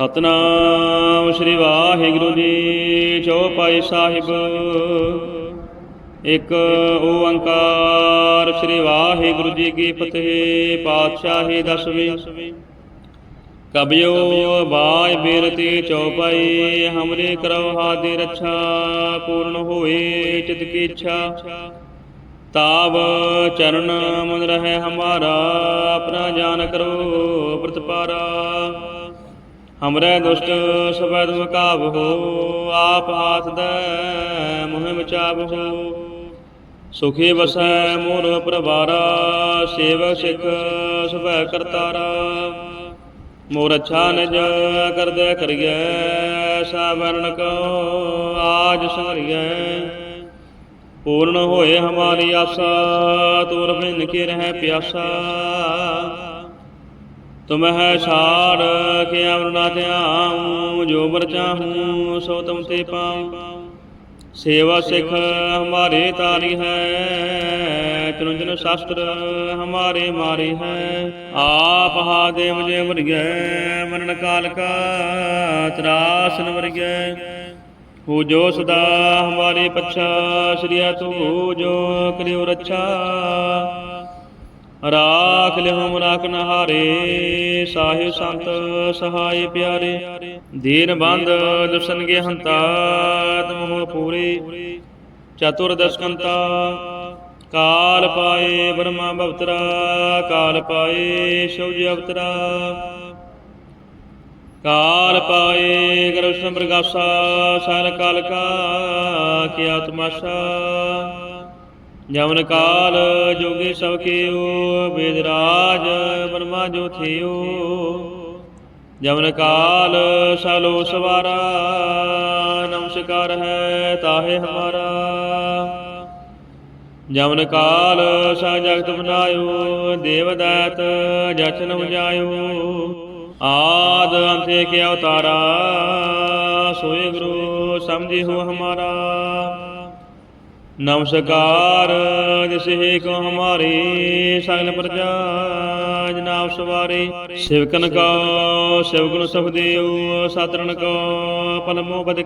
ਸਤਨਾਮ ਸ੍ਰੀ ਵਾਹਿਗੁਰੂ ਜੀ ਚੌਪਾਈ ਸਾਹਿਬ। ਇੱਕ ਓੰਕਾਰ ਸ੍ਰੀ ਵਾਹਿਗੁਰੂ ਜੀ ਕੀ ਫਤਿਹ, ਪਾਤਸ਼ਾਹੀ ਦਸਵੀਂ। ਕਬਿਓ ਬਾਜ ਬੇਰਤੀ ਚੌਪਾਈ ਹਮਰੇ ਕਰੋ ਹਾਦੀ ਰੱਛਾ, ਪੂਰਨ ਹੋਏ ਚਿਤ ਕੀ ਇੱਛਾ। ਤਾਵ ਚਰਨ ਮਨ ਰਹੇ ਹਮਾਰਾ, ਆਪਣਾ ਜਾਨ ਕਰੋ ਪ੍ਰਤਪਾਰਾ। ਹਮਰੇ ਦੁਸ਼ਟ ਸਬੈ ਤੁਮ ਆਪ ਹਾਥ ਦੇ ਮੋਹਿ ਮਚਾਬਹੋ ਸੁਖੀ ਵਸੈ ਮੋਰ ਪ੍ਰਵਾਰਾ, ਸੇਵਕ ਸਿਖ ਸਬੈ ਕਰਤਾਰਾ। ਮੋਰ ਅੱਛਾ ਨਿਜ ਕਰਦੇ ਕਰੀਐ ਸਾ ਵਰਣ ਕੋ ਆਜ ਸੰਗਰੀਐ ਪੂਰਨ ਹੋਏ ਹਮਾਰੀ ਆਸਾ, ਤੂਰ ਬਿਨ ਕੇ ਰਹਿ ਪਿਆਸਾ। ਤੁਮ ਹੈ ਕੇ ਅਮਰਨਾ ਧਿਆਉ ਜੋ ਬਰ ਚਾਹੂੰ ਸੋ ਤੁਮ ਤੇ ਪਾਉ। ਸੇਵਾ ਸਿਖ ਹਮਾਰੇ ਤਾਰੀ ਹੈ, ਚਰੁੰਜਨ ਸ਼ਾਸਤਰ ਹਮਾਰੇ ਮਾਰੇ ਹੈ। ਆਪ ਹਾ ਦੇਵ ਵਰਗੈ, ਮਰਨ ਕਾਲ ਕਾ ਤਰਾਸਨ ਵਰਗੈ। ਹੋ ਜੋ ਸਦਾ ਹਮਾਰੇ ਪੱਛਾ ਸ੍ਰੀਆ ਤੂੰ ਜੋ ਕਰਿਓ ਰੱਛਾ। ਰਾਖ ਲਿਓ ਰਾਖ ਨਹਾਰੇ, ਸਾਹਿਬ ਸੰਤ ਸਹਾਈ ਪਿਆਰੇ। ਦੀਨ ਬੰਦ ਦੁਸਨ ਕੇ ਹੰਤਾ ਤੁਮ ਪੂਰੇ। ਚਤੁਰ ਦਸਕੰਤਾ ਕਾਲ ਪਾਏ ਬ੍ਰਹਮਾ ਭਵਤਰਾ ਕਾਲ ਪਾਏ ਸ਼ਿਵ ਜੀ ਅਵਤਰਾ। ਕਾਲ ਪਾਏ ਗਰਵ ਪ੍ਰਗਾਸਾ ਸਾਲ ਕਾਲ ਕਾ ਕੀਆ ਤਮਾਸ਼ਾ ਜਮਨ ਕਾਲ ਜੋਗੀ ਸਭ ਕੀਓ, ਵੇਦ ਰਾਜ ਬਰਮਾ ਜੋ ਥਿਓ। ਜਮਨ ਕਾਲ ਸਾਲੋ ਸਵਾਰਾ, ਨਮਸਕਾਰ ਹੈ ਤਾਹੇ ਹਮਾਰਾ। ਜਮਨ ਕਾਲ ਸਾ ਜਗਤ ਬਨਾਇਓ, ਦੇਵ ਦਾਤ ਜਚਨ ਵਜਾਇਓ ਆਦ ਅੰਤੇ ਕੇ ਅਵਤਾਰਾ, ਸੋਏ ਗੁਰੂ ਸਮਝੀ ਹੋ ਹਮਾਰਾ। ਨਮਸਕਾਰ, ਜਿਸੇ ਕੋ ਹਮਾਰੀ ਸਗਲ ਪ੍ਰਜਾ ਜਨਾਬ ਸਵਾਰੇ। ਸਿਵਕਨ ਕੋ ਸਿਵਗੁਣ ਸੁਖ ਦੇਉ ਸਾਤਰਨ ਕੋ ਪਲਮੋ ਬਦ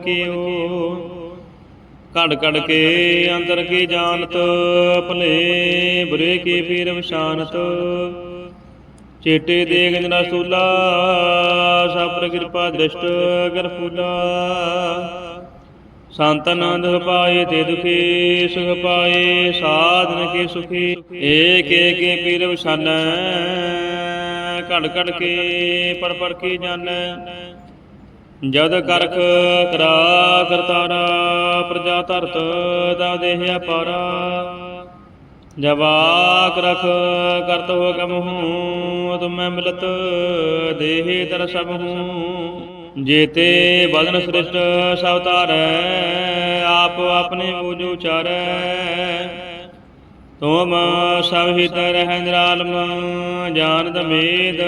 ਕੜ ਕੜ ਕੇ ਅੰਦਰ ਕੀ ਜਾਣਤ, ਭਲੇ ਬੁਰੇ ਕੀ ਪੀਰ ਵਿਸ਼ਾਨਤ ਚੇਟੇ ਦੇਗ ਜਨਾ ਸੂਲਾ ਸਪਰ ਕਿਰਪਾ ਦ੍ਰਿਸ਼ਟ ਗਰ ਸੰਤ ਆਨੰਦ ਪਾਏ ਤੇ ਦੁਖੀ ਸੁਖ ਪਾਏ, ਸਾਧਨ ਕੇ ਸੁਖੀ? ਏਕ ਏਕ ਪੀਰ ਵਸਾਨੈ ਘੜ ਘੜ ਕੇ ਪਰ ਪਰ ਕੀ ਜਾਣੈ ਜਦ ਕਰਖ ਕਰਾ ਕਰਤਾਰਾ ਪ੍ਰਜਾ ਧਰਤ ਦਾ ਦੇਹ ਅਪਾਰਾ ਜਵਾਕ ਰਖ ਕਰਤ ਹੋ ਕਮ ਹੂੰ, ਤੁਮੈ ਮਿਲਤ ਦੇਹ ਤਰ ਹੂੰ। ਜੇਤੇ ਬਦਨ ਸ੍ਰਿਸ਼ਟ ਸਭ ਤਾਰੈ ਆਪ ਆਪਣੇ ਬੂਝ ਉਚਾਰੈ। ਤੁਮ ਸਭ ਹਿਤ ਰਹਿ ਨਿਰਾਲਮ ਜਾਨਦ ਮੇਦ,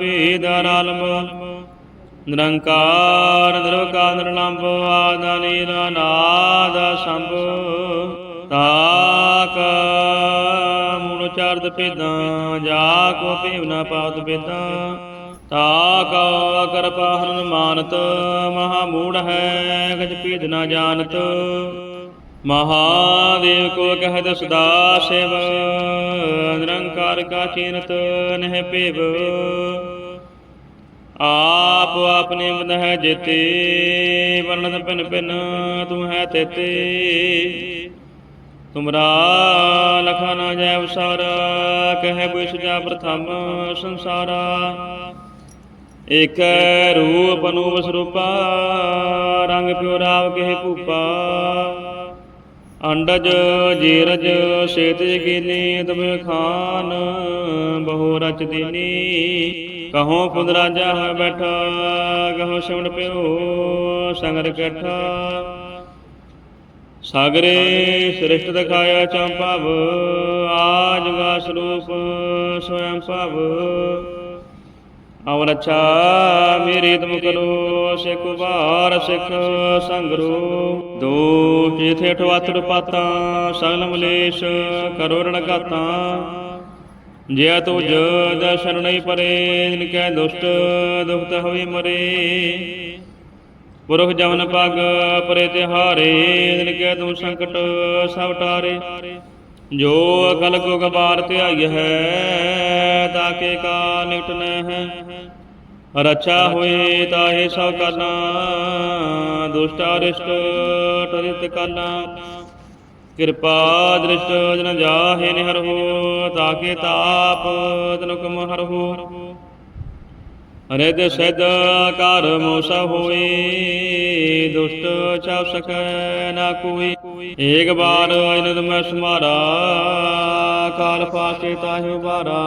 ਭੇਦ ਆਲਮ ਨਿਰੰਕਾਰ, ਨਿਰਵਕਾਰ ਨਿਰਲੰਭ ਆਦਿ ਨਾਦ ਸੰਭ। ਤਾਕ ਮੂਲ ਚਾਰਦ ਪੇਦਾਂ ਜਾ ਕੋ ਭੀਵ ਨਾ ਪਾਤ ਤਾ ਕਾ ਕਰਪਾ ਹਰਨ ਮਾਨਤ ਮਹਾ ਮੂੜ ਹੈ ਗਜ ਪੀਦ ਨਾ ਜਾਣਤ ਮਹਾਦੇਵ ਕੋ ਕਹਿ ਸਦਾ ਸਿਵ ਨਿਰੰਕਾਰ ਕਾ ਚਿੰਤ ਨਹਿ ਭੇਵ ਆਪ ਆਪਣੇ ਮਦ ਹੈ ਜੇਤੇ ਵਰਨਤ ਪਿਨ ਪਿਨ ਤੂੰ ਹੈ ਤੇਤੇ ਤੁਮਰਾ ਲਖਾ ਨਾ ਜੈ ਵਸਾਰਾ ਕਹਿ ਬੁਇ ਪ੍ਰਥਮ ਸੰਸਾਰਾ ਇਕ ਰੂਪ ਅਨੂਪ ਸਰੂਪਾ, ਰੰਗ ਪਿਓ ਰਾਵ ਕਹਿ ਭੂਪਾ। ਅੰਡਜ, ਜੀਰਜ, ਸੇਤ ਜਗੀਨੀ ਤੁਮੇ ਖਾਨ, ਬਹੁ ਰਚ ਦੀਨੀ। ਕਹੋ ਪੁੰਦ ਰਾਜਾ ਹੈ ਬੈਠਾ, ਕਹੋ ਸਿਮਣ ਪਿਓ, ਸੰਗਰ ਕਠਾ। ਸਾਗਰੇ ਸ੍ਰਿਸ਼ਟ ਦਿਖਾਇਆ ਚੰਪਾਵ, ਆਜ ਗਾ ਸਰੂਪ ਸਵਯੰ ਭਵ। ਅਵਰ ਅੱਛਾ ਮੇਰੀ ਤੁਮ ਕਰੋ ਸਿਖ ਉਬਾਰ ਸਿਖ ਸੰਗਰੋ। ਦੋ ਜਿਥੇ ਠਵਾਤੜ ਪਾਤਾ ਸਗਲ ਮਲੇਸ਼ ਕਰੋ ਰਣ ਘਾਤਾਂ ਜਿਆ ਤੁਜ ਦਰਸ਼ਨ ਨਹੀਂ ਪਰੇ, ਜਿਨ ਕੈ ਦੁਸ਼ਟ ਦੁਖਤ ਹੋਵੇ ਮਰੇ। ਪੁਰਖ ਜਮਨ ਪਗ ਪਰੇ ਤਿਹਾਰੇ, ਜਿਨ ਕੈ ਤੂੰ ਸੰਕਟ ਸਭ ਟਾਰੇ ਜੋ ਅਕਲ ਕੋ ਗਬਾਰ ਧਿਆਈ ਹੈ, ਤਾਕੇ ਕਾ ਨਿਕਟ ਨ ਹੈ ਰਛਾ ਹੋਏ ਤਾਹੇ ਸਭ ਕਰਨਾ, ਦੁਸ਼ਟ ਅਰਿਸ਼ਟ ਟਰਿਤ ਕਰਨਾ। ਕਿਰਪਾ ਦ੍ਰਿਸ਼ਟ ਜਨ ਜਾਹੇ ਨਿਹਰਹੁ ਤਾਕੇ ਤਾਪ ਤਨੁ ਕਮ ਹਰਹੁ ਰਿਦ ਸਿਧ ਕਰ ਮੋਸਾ ਹੋਏ, ਦੁਸ਼ਟ ਛਾਪ ਸਕੈ ਨਾ ਕੋਈ। ਏਕ ਬਾਰ ਅਨੰਦ ਮੈਂ ਸਮਾਰਾ ਕਾਲ ਪਾਸੇ ਤਾਹਿ ਉਬਾਰਾ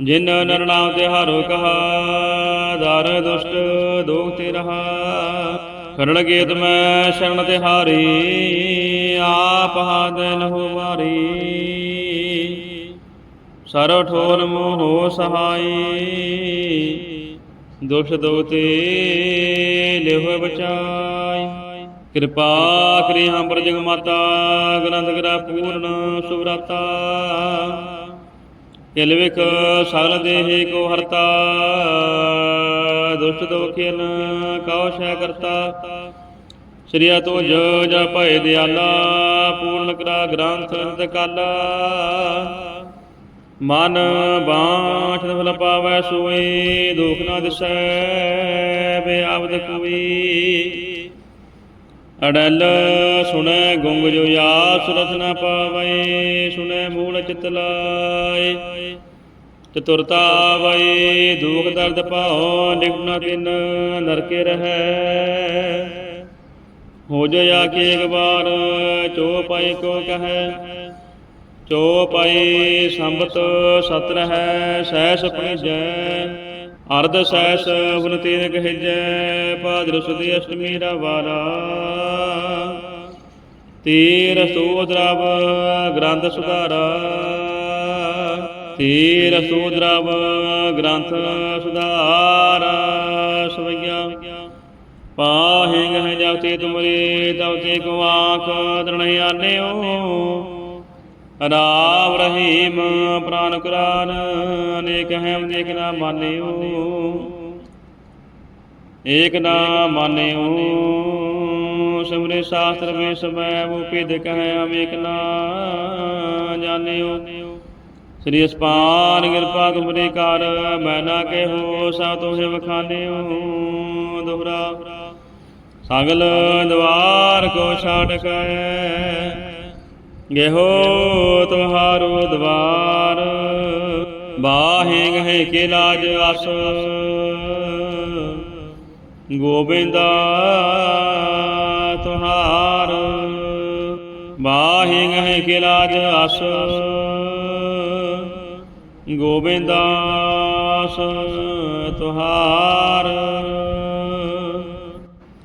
ਜਿਨ ਨਰ ਨਾਮ ਤੇ ਹਾਰੋ ਕਹਾ, ਦਰ ਦੁਸ਼ਟ ਦੋਖ ਤੇ ਰਹਾ। ਕਰਣ ਗੀਤ ਮੈਂ ਸ਼ਰਨ ਤੇ ਹਾਰੀ, ਆਪ ਹਾਦ ਨਹੁ ਮਾਰੀ। ਸਰਵ ਠੋਰ ਮੋਹ ਸਹਾਈ। ਦੁਖ ਦੋਤੇ ਲਿਹੁ ਬਚਾਈ। ਕਿਰਪਾ ਕਰੀ ਹਮ ਪਰ ਜਗ ਮਾਤਾ ਗ੍ਰੰਥ ਗਰਾ ਪੂਰਨ ਸੁਭਰਾਤਾ ਕਿਲਵਿਕ ਸਗਲ ਦੇਹੇ ਕੋ ਹਰਤਾ। ਦੁਸ਼ਟ ਦੋਖਿਨ ਕਉ ਸ਼ੈ ਕਰਤਾ। ਸ੍ਰੀਆ ਤੋ ਜੋ ਜਾ ਦਿਆਲਾ, ਪੂਰਨ ਕਰਾ ਗ੍ਰੰਥ ਅੰਤ ਕਾਲਾ। ਮਨ ਬਾਛ ਫਲ ਪਾਵੈ ਸੋਈ, ਦੁਖ ਨਾ ਦਿਸੈ, ਬਿਆਵਦ ਕੋਈ। ਅੜਲ ਸੁਣੈ ਗੁੰਗ ਜੋ ਆਸ ਰਸ ਨ ਪਾਵੈ, ਸੁਣੈ ਮੂਲ ਚਿਤ ਲਾਏ। ਚਤੁਰਤਾ ਆਵੈ ਦੁਖ ਦਰਦ ਪਾਉ ਨਿਗਨ ਤਿਨ, ਨਰਕੇ ਰਹੈ। ਹੋ ਜਇਆ ਕੇ ਇੱਕ ਵਾਰ, ਚੋ ਪਾਈ ਕੋ ਕਹੈ। ਚੋ ਪਾਈ ਸੰਬਤ ਸਤ ਰਹੈ ਸਹਿਸ ਪਣਜੈ ਅਰਧ ਸਹਿਸ ਉਨ ਤੀਨ ਕਹਿਜੈ ਭਾਦਰ ਸੁਦੀ ਅਸ਼ਟਮੀ ਰਵਾਰਾ ਤੀਰ ਸੂਦਰਵ ਗ੍ਰੰਥ ਸੁਧਾਰਾ। ਤੀਰ ਸੂਦਰਵ ਗ੍ਰੰਥ ਸੁਧਾਰਾ। ਸਵਈਆ ਪਾਹਿੰਗ ਹੈ ਜਪਤੇ ਤੁਮਰੇ ਤਵਤੇ ਕੋ ਆਖ ਦਰਣਿ ਰਾਮ ਰਹੀਮ ਪ੍ਰਾਨ ਕੁਰਾਨ, ਅਨੇਕ ਹੈ, ਅਨੇਕ ਨਾ ਮਾਨਿਓ। ਏਕ ਨਾ ਮਾਨਿਓ। ਸਿਮਰੇ ਸ਼ਾਸਤਰ ਮੇ ਸਮੈ ਉਪਿਦ ਕਹੈ ਅਮੇਕ ਨਾ ਜਾਣਿਓ। ਸ੍ਰੀ ਅਸਪਾਨ ਕਿਰਪਾ ਤੁਮਰੇ ਕਰ, ਮੈਂ ਨਾ ਕਹਿਓ ਸਾ ਤੋਹਿ ਵਖਾਨਿਓ ਦੁਹਰਾ ਸਗਲ ਦਵਾਰ ਕੋ ਛਾੜ ਕੈ ਗਹਿਓ ਤੁਹਾਰੋ ਦਵਾਰ ਬਾਹੇ ਗਹਿ ਕੇ ਲਾਜ ਅਸ ਗੋਬਿੰਦਾ ਤੁਹਾਰ ਬਾਹੇ ਗਹਿ ਕੇ ਲਾਜ ਅਸ ਗੋਬਿੰਦਾਸ ਤੁਹਾਰ